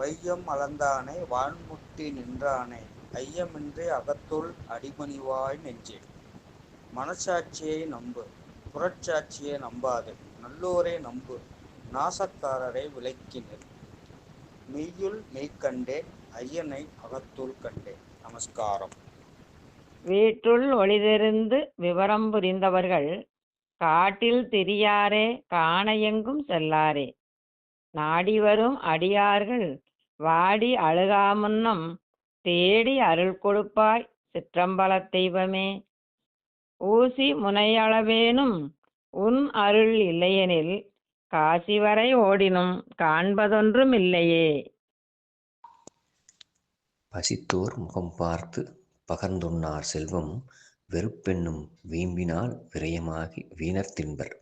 வையம் அளந்தானை வான்முட்டி நின்றானே ஐயமின்றி அகத்துள் அடிமணிவாய் நெஞ்சே. மனசாட்சியை நம்பு புறச்சாட்சியை நம்பாது நல்லோரை நம்பு நாசக்காரரை விளக்கினர் மெய்யுள் மெய்க்கண்டேன் ஐயனை அகத்துள் கண்டேன் நமஸ்காரம். வீட்டுள் ஒளிதெரிந்து விவரம் புரிந்தவர்கள் காட்டில் திரியாரே காண எங்கும் செல்லாரே. நாடி வரும் அடியார்கள் வாடி அழுகாமுன்னம் தேடி அருள் கொடுப்பாய் சிற்றம்பலத் தெய்வமே. ஊசி முனையளவேனும் உன் அருள் இல்லையெனில் காசி வரை ஓடினும் காண்பதொன்றும் இல்லையே. பசித்தோர் முகம் பார்த்து பகர்ந்துண்ணார் செல்வம் வெறுப்பென்னும் வீம்பினால் விரயமாகி வீணர் தின்பர்.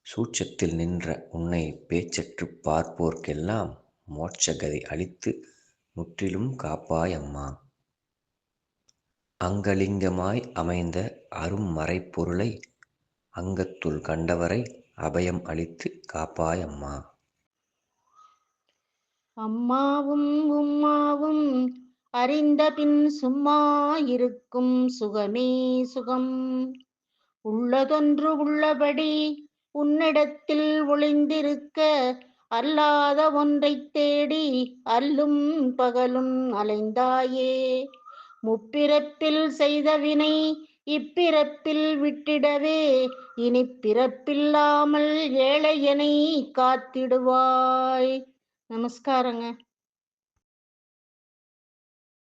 சூட்சத்தில் நின்ற உன்னை பேச்சற்றுப் பார்ப்போர்க்கெல்லாம் மோட்சகதி அளித்து முற்றிலும் காப்பாய் அம்மா. அங்கலிங்கமாய் அமைந்த அரும் மறைப்பொருளை அங்கத்துள் கண்டவரை அபயம் அளித்து காப்பாய் அம்மா. அம்மாவும் உம்மாவும் அறிந்த பின் சும்மா இருக்கும் சுகமே சுகம். உள்ளதொன்று உள்ளபடி உன்னிடத்தில் ஒளிந்திருக்க அல்லாத ஒன்றைத் தேடி அல்லும் பகலும் அலைந்தாயே. முப்பிறப்பில் செய்த வினை இப்பிறப்பில் விட்டிடவே. இனி பிறப்பில்லாமல் ஏழையனை காத்திடுவாய். நமஸ்காரங்க.